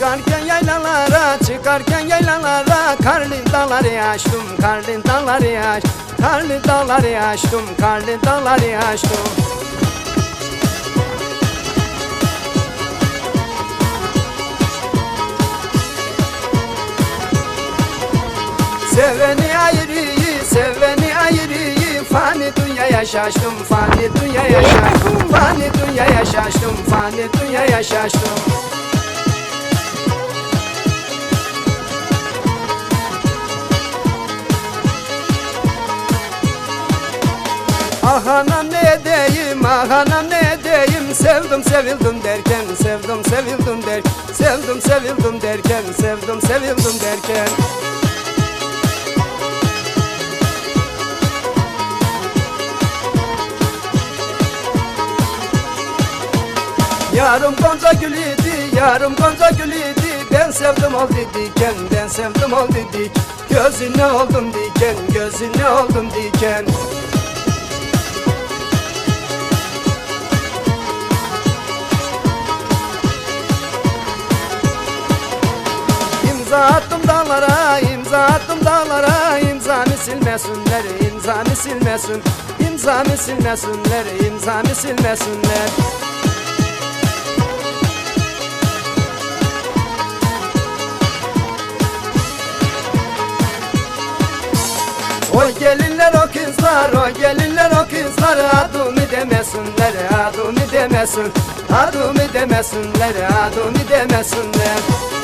Çıkarken yaylalara, çıkarken yaylalara Karlı dağları açtım, karlı dağları aç Karlı dağları açtım, karlı dağları açtım Seveni ayrıyı, seveni ayrıyı Fani dünyaya şaştım, fani dünyaya şaştım Fani dünyaya şaştım, fani dünyaya şaştım Ah anam ne diyeyim, ah anam ne diyeyim Sevdim sevildim derken, sevdim sevildim der Sevdim sevildim derken, sevdim sevildim derken. Yarım gonca gülüydü, yarım gonca gülüydü Ben sevdim ol diken, ben sevdim ol dik Gözüne oldum diken, gözüne oldum diken İmza attım dağlara, imza attım dağlara. İmzamı silmesinler, imzamı silmesin. İmzamı silmesinler, imzamı silmesinler. O gelinler o kızlar, o gelinler o kızlar. Adımı demesinler, adımı demesin. Adımı demesinler, adımı demesinler